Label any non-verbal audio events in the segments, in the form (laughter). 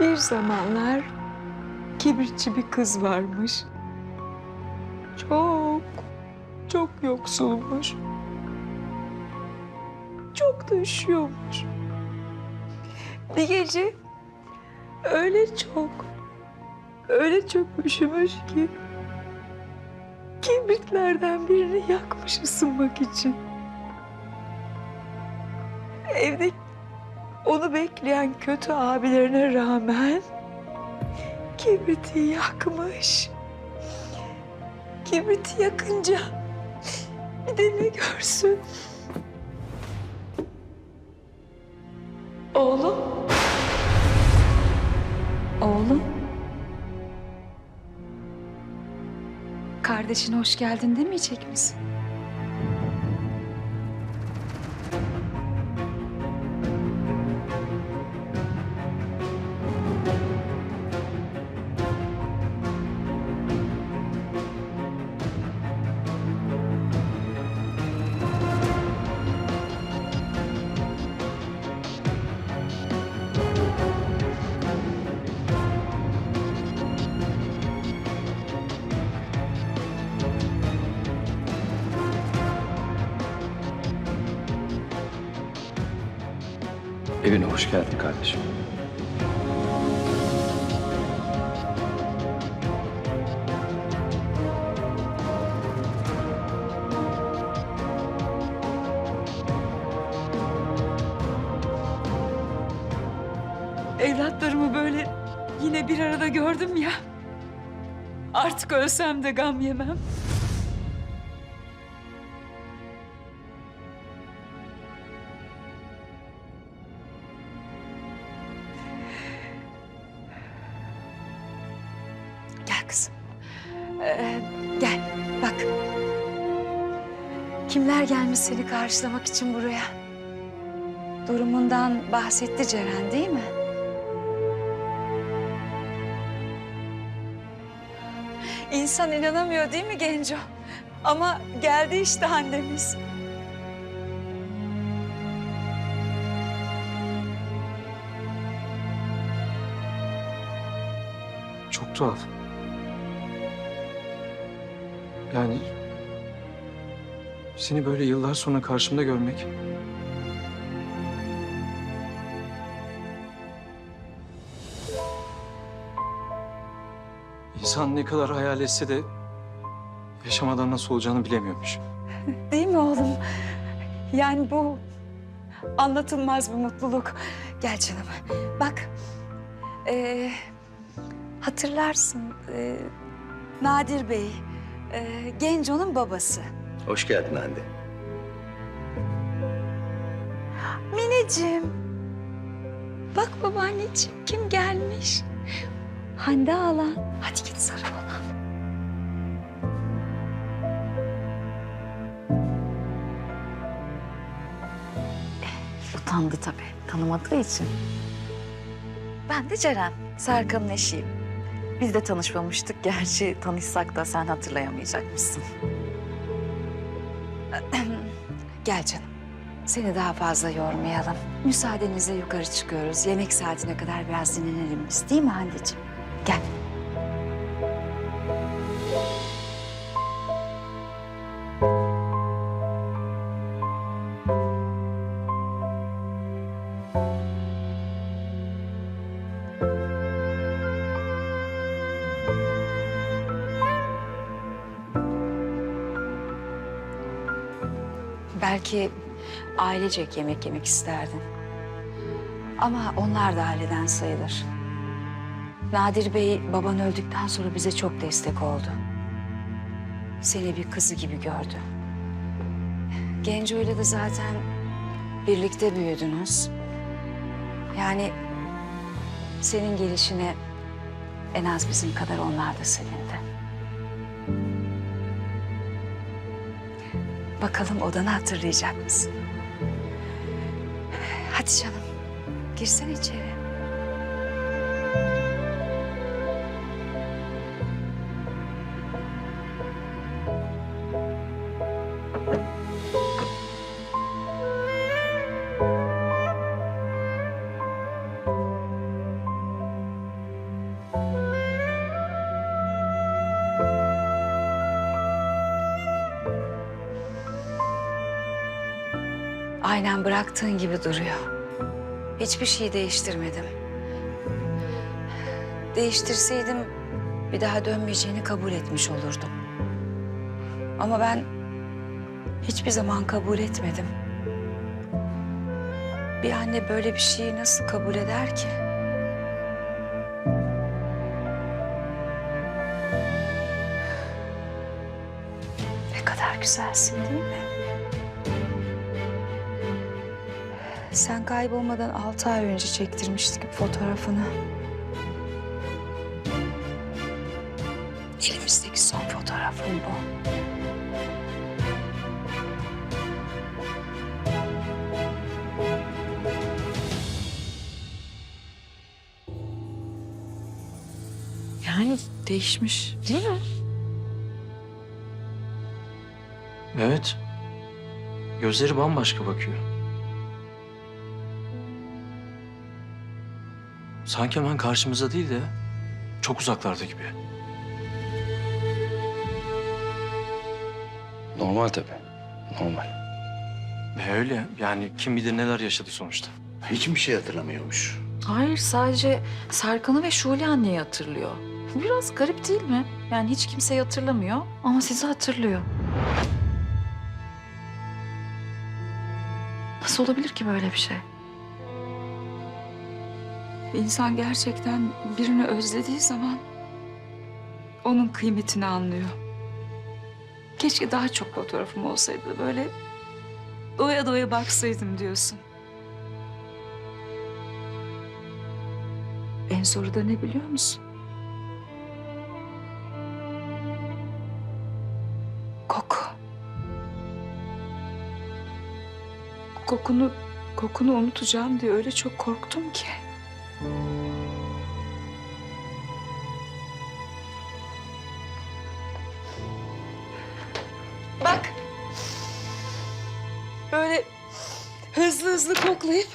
Bir zamanlar kibritçi bir kız varmış. Çok, çok yoksulmuş. Çok da üşüyormuş. Bir gece öyle çok, öyle çok üşümüş ki kibritlerden birini yakmış ısınmak için. Evde onu bekleyen kötü abilerine rağmen kibriti yakmış. Kibriti yakınca bir de ne görsün? Oğlum. Oğlum. Kardeşine hoş geldin demeyecek misin? Evine hoş geldin kardeşim. Evlatlarımı böyle yine bir arada gördüm ya. Artık ölsem de gam yemem. Karşılamak için buraya? Durumundan bahsetti Ceren değil mi? İnsan inanamıyor değil mi Genco? Ama geldi işte annemiz. Çok tuhaf. Yani seni böyle yıllar sonra karşımda görmek. İnsan ne kadar hayal etse de yaşamadan nasıl olacağını bilemiyormuş. (laughs) Değil mi oğlum? Yani bu anlatılmaz bir mutluluk. Gel canım. Bak. ee, hatırlarsın. ee, Nadir Bey. ee, Genco'nun babası. Hoş geldin anne. Mineciğim. Bak babaanneciğim kim gelmiş? Hande hala. Hadi git sarıl ona. Utandı tabii. Tanımadığı için. Ben de Ceren. Serkan'ın eşiyim. Biz de tanışmamıştık. Gerçi tanışsak da sen hatırlayamayacakmışsın. (clears throat) Gel canım. Seni daha fazla yormayalım. Müsaadenizle yukarı çıkıyoruz. Yemek saatine kadar biraz dinlenelim biz. Değil mi Hande'ciğim? Gel. Belki ailecek yemek yemek isterdin. Ama onlar da aileden sayılır. Nadir Bey baban öldükten sonra bize çok destek oldu. Seni bir kızı gibi gördü. Genco'yla da zaten birlikte büyüdünüz. Yani senin gelişine en az bizim kadar onlar da sevindi. Bakalım odanı hatırlayacak mısın? Hadi canım. Girsene içeri. Aynen bıraktığın gibi duruyor. Hiçbir şey değiştirmedim. Değiştirseydim bir daha dönmeyeceğini kabul etmiş olurdum. Ama ben hiçbir zaman kabul etmedim. Bir anne böyle bir şeyi nasıl kabul eder ki? Ne kadar güzelsin değil mi? Sen kaybolmadan altı ay önce çektirmiştik fotoğrafını. Elimizdeki son fotoğrafım bu. Yani değişmiş değil mi? Evet. Gözleri bambaşka bakıyor. Sanki hemen karşımızda değil de çok uzaklarda gibi. Normal tabii. Normal. Ve öyle yani kim bilir neler yaşadı sonuçta. Hiçbir şey hatırlamıyormuş. Hayır sadece Serkan'ı ve Şule anneyi hatırlıyor. Biraz garip değil mi? Yani hiç kimseyi hatırlamıyor ama sizi hatırlıyor. Nasıl olabilir ki böyle bir şey? İnsan gerçekten birini özlediği zaman onun kıymetini anlıyor. Keşke daha çok fotoğrafım olsaydı böyle doya doya baksaydım diyorsun. En zoru da ne biliyor musun? Koku. Kokunu, kokunu unutacağım diye öyle çok korktum ki. Böyle hızlı hızlı koklayıp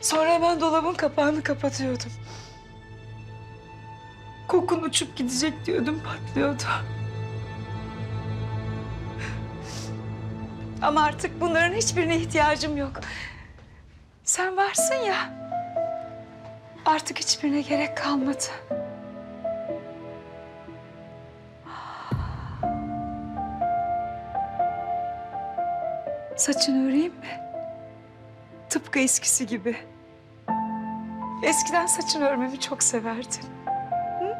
sonra hemen dolabın kapağını kapatıyordum. Kokun uçup gidecek diyordum patlıyordu. Ama artık bunların hiçbirine ihtiyacım yok. Sen varsın ya. Artık hiçbirine gerek kalmadı. Saçını öreyim mi? Tıpkı eskisi gibi. Eskiden saçını örmemi çok severdin. Hı?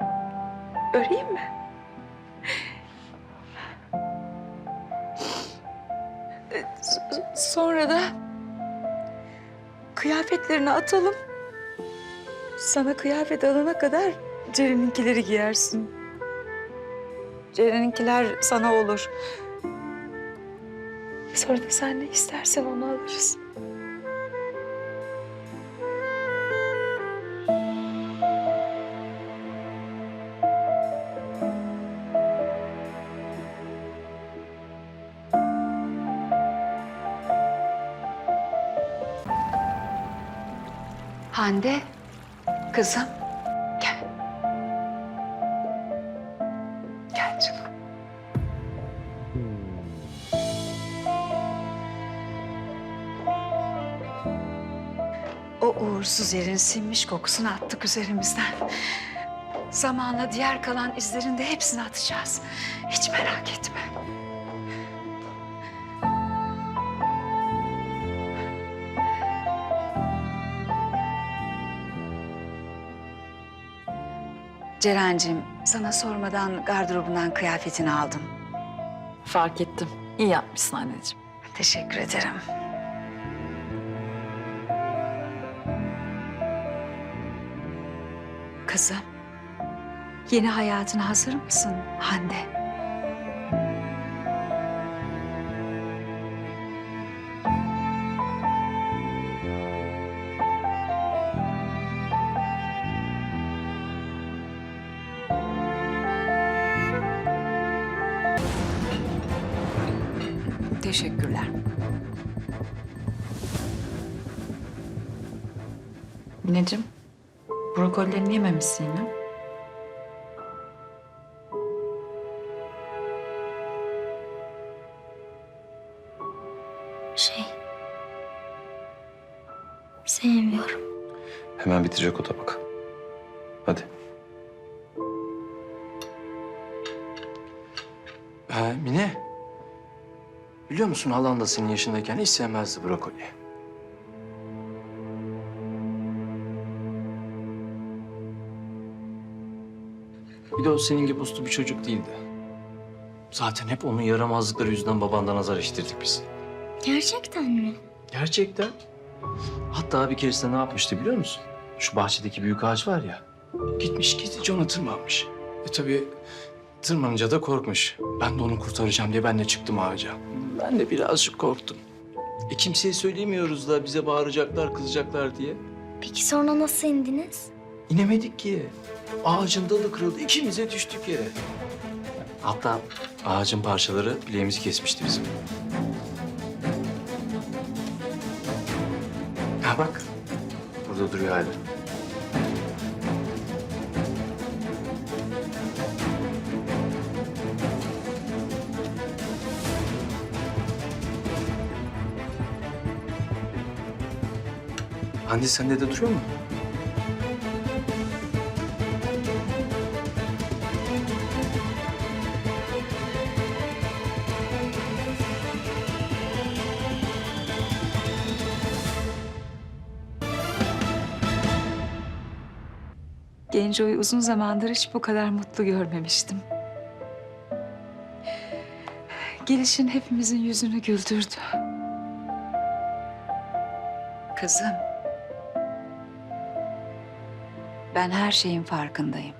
Öreyim mi? E, Sonra da kıyafetlerini atalım. Sana kıyafet alana kadar Ceren'inkileri giyersin. Ceren'inkiler sana olur. Sonra da sen ne istersen onu alırız. Hande, kızım. Uğursuz yerin sinmiş kokusunu attık üzerimizden. Zamanla diğer kalan izlerin de hepsini atacağız. Hiç merak etme. Ceren'cim sana sormadan gardırobundan kıyafetini aldım. Fark ettim. İyi yapmışsın anneciğim. Teşekkür ederim. Kızım, yeni hayatına hazır mısın Hande? Teşekkürler. Mineciğim, brokolilerini yememişsin yine. Şey, Sevmiyorum. Hemen bitecek o tabak. Hadi. Ee, Mine. Biliyor musun halan da senin yaşındayken hiç sevmezdi brokoli. Senin gibi uslu bir çocuk değildi. Zaten hep onun yaramazlıkları yüzünden babandan azar iştirdik biz. Gerçekten mi? Gerçekten. Hatta bir keresinde ne yapmıştı biliyor musun? Şu bahçedeki büyük ağaç var ya. Gitmiş gizlice ona tırmanmış. E tabii tırmanınca da korkmuş. Ben de onu kurtaracağım diye ben de çıktım ağaca. Ben de birazcık korktum. E kimseye söylemiyoruz da bize bağıracaklar, kızacaklar diye. Peki sonra nasıl indiniz? İnemedik ki. Ağacın dalı kırıldı. ikimiz de düştük yere. Hatta ağacın parçaları bileğimizi kesmişti bizim. Ha bak. Burada duruyor hala. Hande sende de duruyor mu? Genco'yu uzun zamandır hiç bu kadar mutlu görmemiştim. Gelişin hepimizin yüzünü güldürdü. Kızım. Ben her şeyin farkındayım.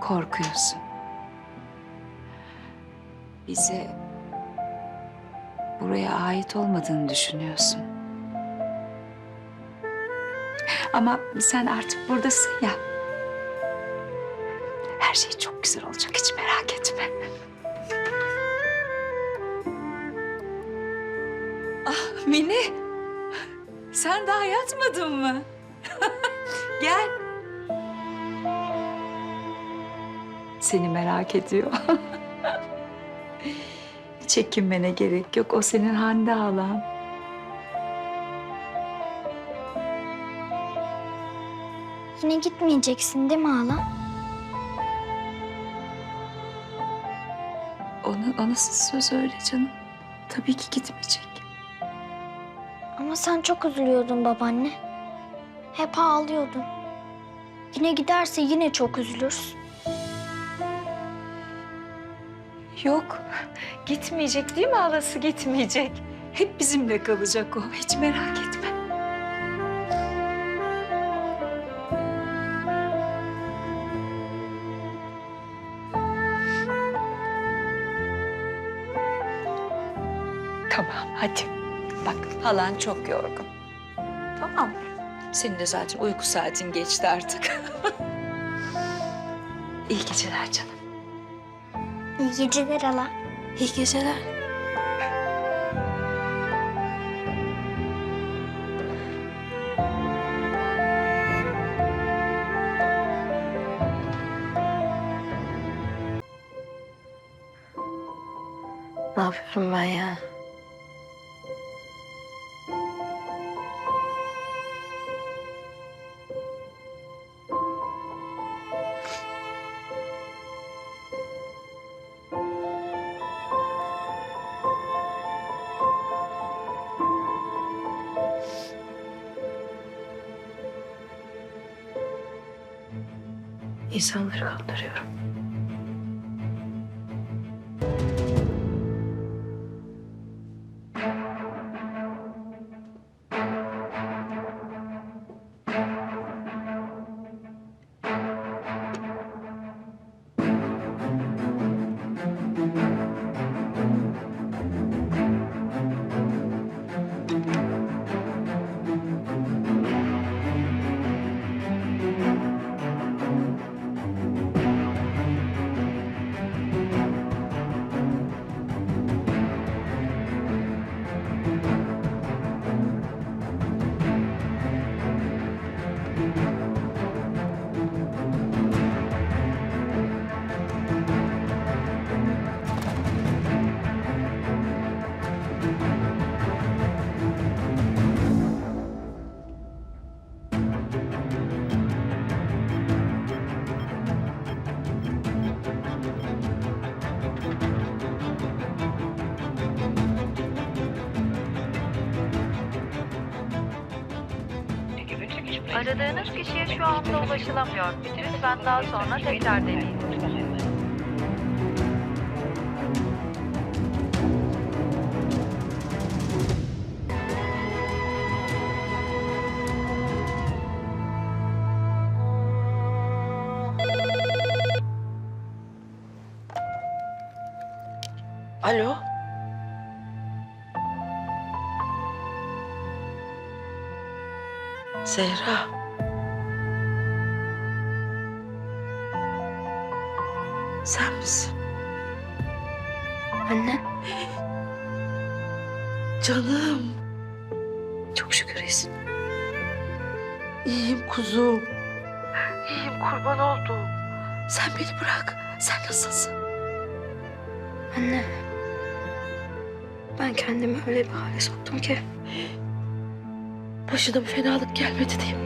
Korkuyorsun. Bize buraya ait olmadığını düşünüyorsun. Ama sen artık buradasın ya. Her şey çok güzel olacak hiç merak etme. Ah Mine. Sen daha yatmadın mı? (laughs) Gel. Seni merak ediyor. (laughs) Çekinmene gerek yok. O senin Hande halan. Yine gitmeyeceksin değil mi hala? Ona, ona söz öyle canım. Tabii ki gitmeyecek. Ama sen çok üzülüyordun babaanne. Hep ağlıyordun. Yine giderse yine çok üzülürüz. Yok. Gitmeyecek değil mi halası gitmeyecek. Hep bizimle kalacak o. Hiç merak etme. Hadi. Bak halan çok yorgun. Tamam mı? Senin de zaten uyku saatin geçti artık. (laughs) İyi geceler canım. İyi geceler hala. İyi geceler. Ne yapıyorum ben ya? İnsanları kandırıyorum. Şu anda ulaşılamıyor. Lütfen daha sonra tekrar deneyin. Alo? Zehra. Sen misin? Anne. Canım. Çok şükür iyisin. İyiyim kuzum. İyiyim kurban oldum. Sen beni bırak. Sen nasılsın? Anne. Ben kendimi öyle bir hale soktum ki. Başına bir fenalık gelmedi mi?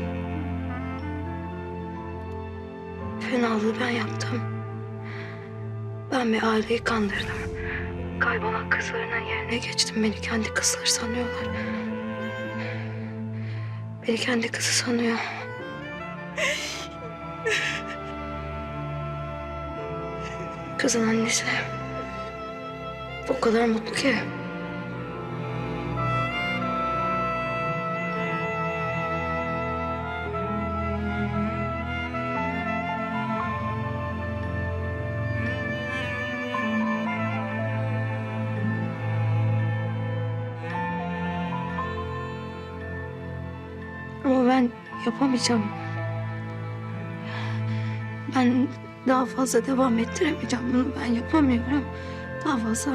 Fenalığı ben yaptım. Ben bir aileyi kandırdım. Kaybolan kızlarının yerine geçtim. Beni kendi kızları sanıyorlar. Beni kendi kızı sanıyor. Kızın annesi o kadar mutlu ki. Yapamayacağım. Ben daha fazla devam ettiremeyeceğim bunu. Ben yapamıyorum. Daha fazla.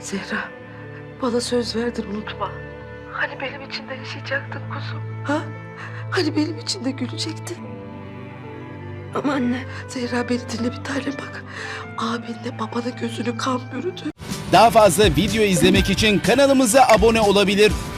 Zehra. Bana söz verdin unutma. Hani benim için de yaşayacaktın kuzum. Ha? Hani benim için de gülecektin. Ama anne Zehra beni dinle bir tane bak. Abinle babanın gözünü kan bürüdü. Daha fazla video izlemek için kanalımıza abone olabilir.